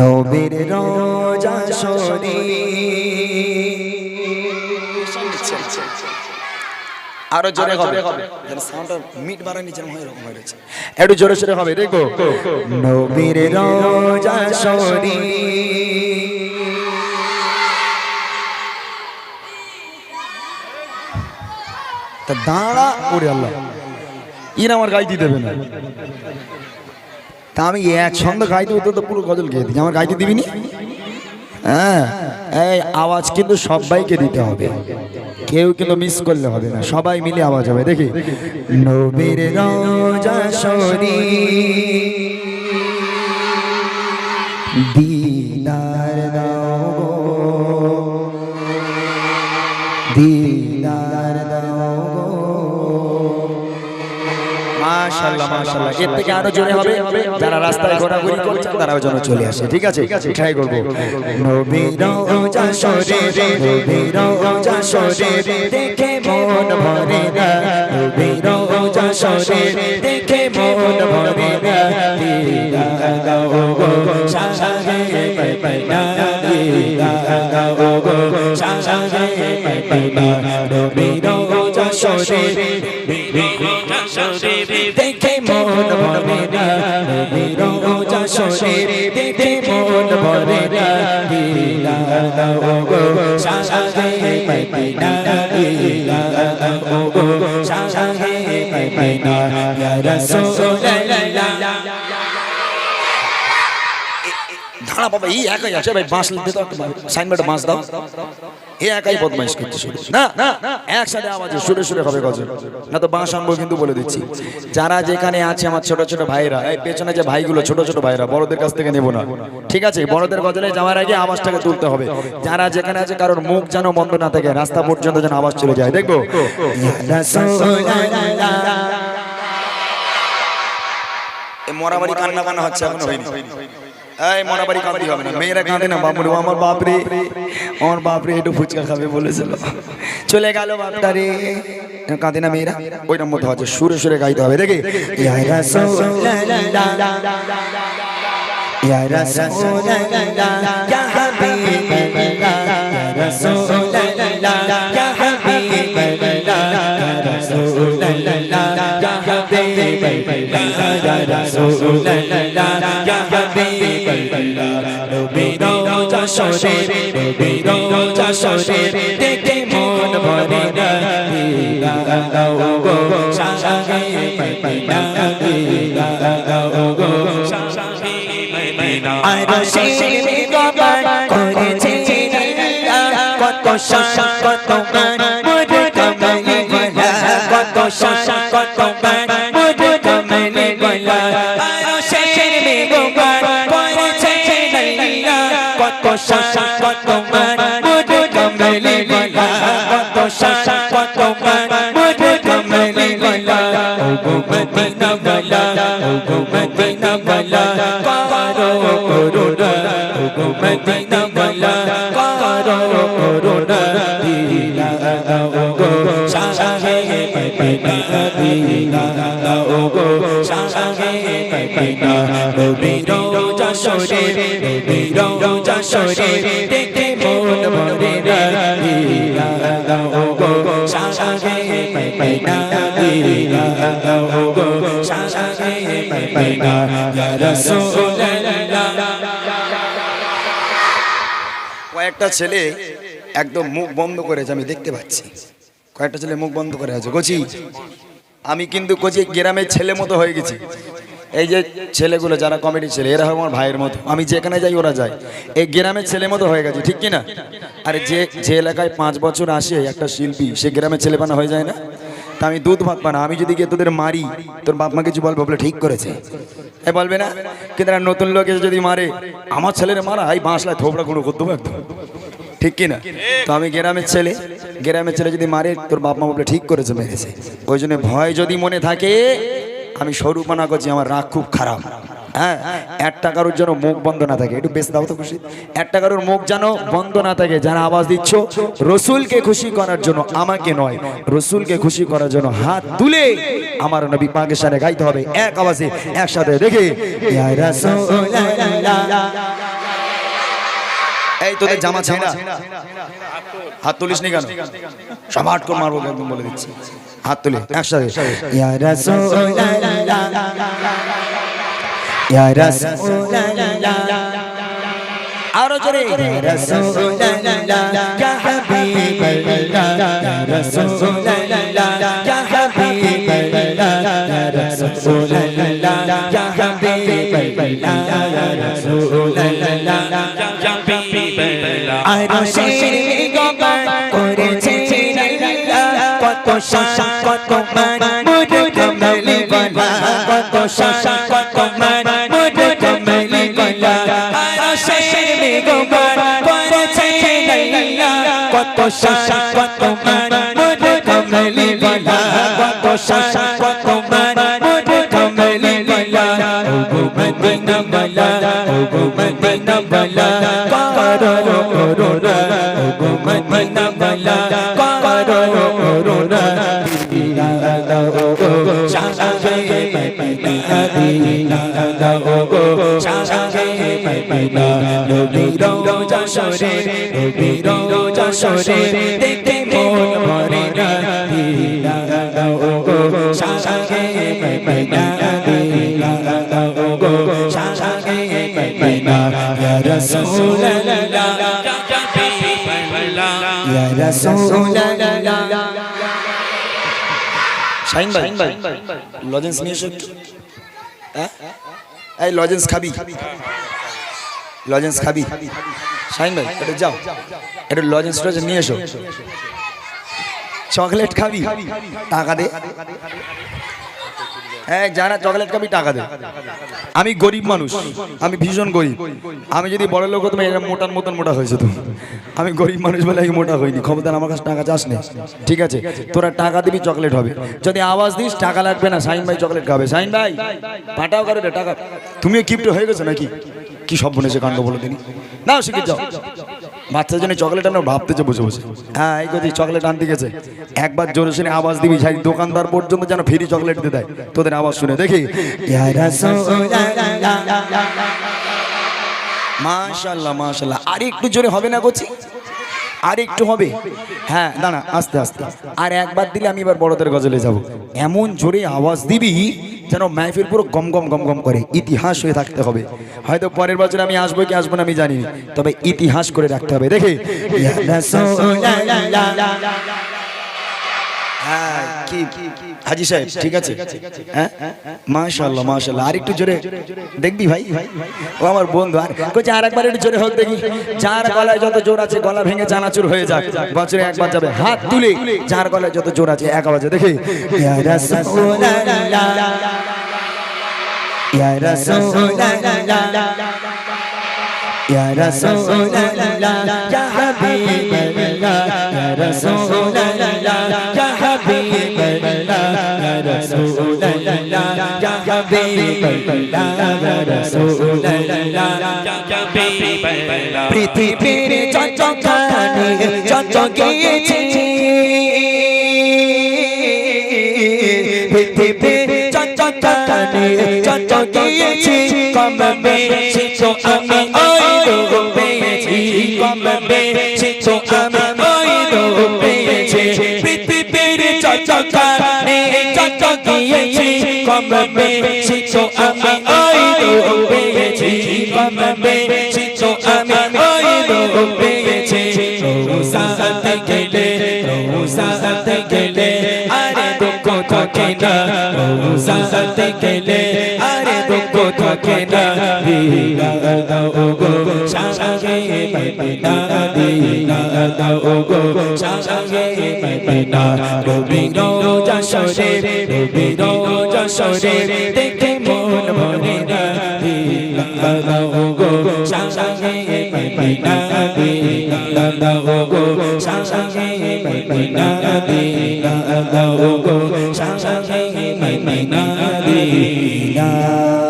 নবীর রোজা শরী আরও জোরে হবে। যেন সাউন্ডটা মিট মারা নিচের হয় এরকম হয়ে রয়েছে। একটু জোরে হবে দেখো। নবীর রোজা শরী তা দাঁড়া। ওরে আল্লাহ। ইন আমার গাইতে দেবে না? তা আমি এক ছন্দ গাইতে হতো তো পুরো গজল গেয়ে দিই আমার গাইতে দিবি নি? হ্যাঁ এই আওয়াজ কিন্তু সবাইকে দিতে হবে। কেউ কিন্তু মিস করলে হবে না। সবাই মিলে আওয়াজ হবে দেখি। নবীর দাও গো, মাশাআল্লাহ মাশাআল্লাহ এর থেকে আরও জোরে হবে। যারা রাস্তায় ঘোরাঘুরি করছেন তারাও যেন চলে আসে। ঠিক আছে ট্রাই করব। নবীর রোজা শরীরে নবীর রোজা শরীরে দেখে মন ভরে না। নবীর রোজা শরীরে দেখে মন ভরে না। দিদা রোজা শরীরে দেখে মন ভরে না। দিলা দাও গো, সাজে পাই পাই না দিলা দাও গো, সাজে পাই পাই না ইয়া রাসূলুল্লাহ দাঁড়া বাবা এই একাই আছে। ভাই, বাঁশ দিতে সাইনবোর্ডে বাঁশ দাও। এ একাই বদমাইশ শুরু না না একসাথে আওয়াজে সুরে সুরে হবে গজল। না তো বাঁশ আনব কিন্তু বলে দিচ্ছি। যারা যেখানে আছে আমার ছোট ছোট ভাইরা এই পেছনে যে ভাইগুলো, ছোট ছোট ভাইরা বড়দের কাছ থেকে নেব না। ঠিক আছে? বড়দের গজলে যাওয়ার আগে আওয়াজটাকে তুলতে হবে। যারা যেখানে আছে কারোর মুখ যেন বন্ধ না থাকে, রাস্তা পর্যন্ত যেন আওয়াজ চলে যায়। দেখব? মরাবাড়ি কান্না কান্না হচ্ছে, এখনও হয়নি। এই, মরাবাড়ি কাঁদতে হবে না। মেয়েরা কাঁদে না, বাবুরে আমার বাপরে। আমার বাপরে, একটু ফুচকা খাবে বলেছিল। চলে গেল বাপটা রে। কাঁদে না মেয়েরা? ওই নম্বর হচ্ছে সুরে সুরে গাইতে হবে। দেখি? ইয়া রাসূলুল্লাহ ইয়া হাবিবাল্লাহ, ইয়া রাসূলুল্লাহ শরীরে নবীর শরীরে দেখে মন ভরে না। দাও গো সাজে পাই পাই না। দিলা দাও গো সাজে পাই পাই না। আর সেই গবার করেছে কত শাসা কত মান কমলে গলা ও গো মদিনা গলা ও গো মদিনা গলা কারও করুণা ও গো মদিনা গলা কারও করুণা দিলা ও গো সাজে পাই পাই না দিলা ও গো সাজে পাই পাই না নবীর রোজা শরীরে নবীর রোজা শরীরে দেখে মন ভরে কয়েকটা ছেলে একদম মুখ বন্ধ করেছে, আমি দেখতে পাচ্ছি। কয়েকটা ছেলে মুখ বন্ধ করে আছে। কচি, আমি কিন্তু কচি গ্রামের ছেলে মতো হয়ে গেছি। এই যে ছেলেগুলো যারা কমেডি ছেলে, এরা আমার ভাইয়ের মতো। আমি যেখানে যাই, ওরা যায়। এই গ্রামের ছেলে মতো হয়ে গেছে, ঠিক কি না? আরে যে যে এলাকায় পাঁচ বছর আসে একটা শিল্পী, সে গ্রামের ছেলেপানা হয়ে যায় না? তা আমি দুধ ভাত পানা আমি যদি গিয়ে তোদের মারি, তোর বাপ মা কিছু বলব, বলে ঠিক করেছে। এ বলবে না, কিন্তু নতুন লোক এসে যদি মারে, আমার ছেলের মারা, এই বাঁশলায় থোপড়া গুঁড়ো করতে হবে একদম। ঠিক কিনা? তো আমি গ্রামের ছেলে গ্রামের ছেলে যদি মারে, তোর বাপ মা বলে ঠিক করেছে, মেরেছে। ওই জন্য ভয় যদি মনে থাকে, আমি স্বরূপনা করছি, আমার রাগ খুব খারাপ। হ্যাঁ একটা কারোর যেন মুখ বন্ধ না থাকে। একটু বেশ দাও তো খুশি। একটা কারোর মুখ যেন বন্ধ না থাকে, যারা আওয়াজ দিচ্ছ, রসুলকে খুশি করার জন্য আমাকে নয়, রসুলকে খুশি করার জন্য হাত তুলে আমার নবী পাকের সাথে গাইতে হবে, এক আওয়াজে একসাথে দেখে এই তোদের জামা ছেঁড়া হাত তুলিস নি কেন? সব করে মারবো একদম বলে দিচ্ছি। হাত তুলে, একসাথে। ইয়া রাসূলুল্লাহ ইয়া আরও জোরে। ইয়া রাসূলুল্লাহ ইয়া হাবিবাল্লাহ ইয়া রাসূলুল্লাহ ইয়া হাবিবাল্লাহ ইয়া রাসূলুল্লাহ ইয়া হাবিবাল্লাহ ইয়া রাসূলুল্লাহ আর শের গমন করেছে কত শাসা কত মান মুড কমলি গলা কত শাসা কত শাসা কত মান কমলি বিলা কত শাসা মদিনা দিনা দাও গো শাশে মদিনা নবীর যশোরে নবীর যশোরে দেখতে মন ভরে না দিনা দাও গো শাশে মদিনা দিনা দাও গো শাশে মদিনা ইয়া রাসূলুল্লাহ ইয়া রাসূলুল্লাহ শাইন ভাই। লজেন্স নিয়ে এসো। হ্যাঁ? এই লজেন্স খাবি। লজেন্স খাবি। শাইন ভাই একটু যাও। একটু লজেন্স টজেন্স নিয়ে এসো। চকলেট খাবি। টাকা দে। হ্যাঁ জানা চকলেট খাবি টাকা দে আমি গরিব মানুষ, আমি ভীষণ গরিব। আমি যদি বড় লোক হতাম, এরকম মোটার মতন মোটা হয়েছে তো। আমি গরিব মানুষ বলে আমি মোটা হইনি। ক্ষমতার আমার কাছে টাকা চাস নে। ঠিক আছে? তোরা টাকা দিবি, চকলেট হবে। যদি আওয়াজ দিস, টাকা লাগবে না। সাইন ভাই চকলেট খাবে। সাইন ভাই, পাঠাও করে টাকা। তুমিও কিপ্ট হয়ে গেছো নাকি? কি সব বনেছে কাণ্ড বলে দিনি না শিখে যাও। বাচ্চার জন্য চকলেট আমরা ভাবতেছে বসে বসে। হ্যাঁ এই কথা চকলেট আনতে গেছে। একবার জোরে শুনে আওয়াজ দিবি যাই দোকানদার পর্যন্ত যেন ফ্রি চকলেট দিয়ে দেয়। তোদের আওয়াজ শুনে দেখি। মাশাল্লাহ মাশাল্লাহ। আর একটু জোরে হবে না গোছি আর একটু হবে? হ্যাঁ দাঁড়া, আস্তে আস্তে। আর একবার দিলে আমি এবার বড়দের গজলে যাব। এমন জোরে আওয়াজ দিবি যেন মাহফিল পুরো গম গম গম গম করে, ইতিহাস হয়ে থাকতে হবে। হয়তো পরের বছর আমি আসব কি আসব না আমি জানি তবে ইতিহাস করে রাখতে হবে। দেখে। কি? হাজি সাহেব ঠিক আছে? হ্যাঁ? মাশাআল্লাহ মাশাআল্লাহ। আর একটু জোরে দেখবি ভাই? ও আমার বন্ধু আর কইছে আর একবার একটু জোরে হোক দেখি। যার গলায় যত জোর আছে গলা ভেঙে চানাচুর হয়ে যাক। বছরে একবার যাবে হাত তুলে। যার গলায় যত জোর আছে এক আওয়াজে দেখি। ইয়া রাসূলুল্লাহ। ইয়া রাসূলুল্লাহ। পৃথিবীর খানে যত গিয়েছে পৃথিবীর খানে যত গিয়েছে কম বেশি তো আমি ওই পেয়েছি কম বেশি তো আমি কম বেশি তো আমি ওই তো পেয়েছি। কম বেশি তো আমি ওই তো পেয়েছি রোজাতে গেলে রোজাতে গেলে আরে দুঃখ থাকে না। রোজাতে গেলে আরে দুঃখ থাকে না। দিনা দাও গো সাগে পাইনা দিনা দাও গো সাগে পাইনা রবি রোজা সরে রবি রোজা সরে দেখে মন ভরে না দাও গো সাগে পাইনা দিনা দাও গো সাগে পাইনা দিনা দাও গো সাগে মদিনা দিদার নাও গো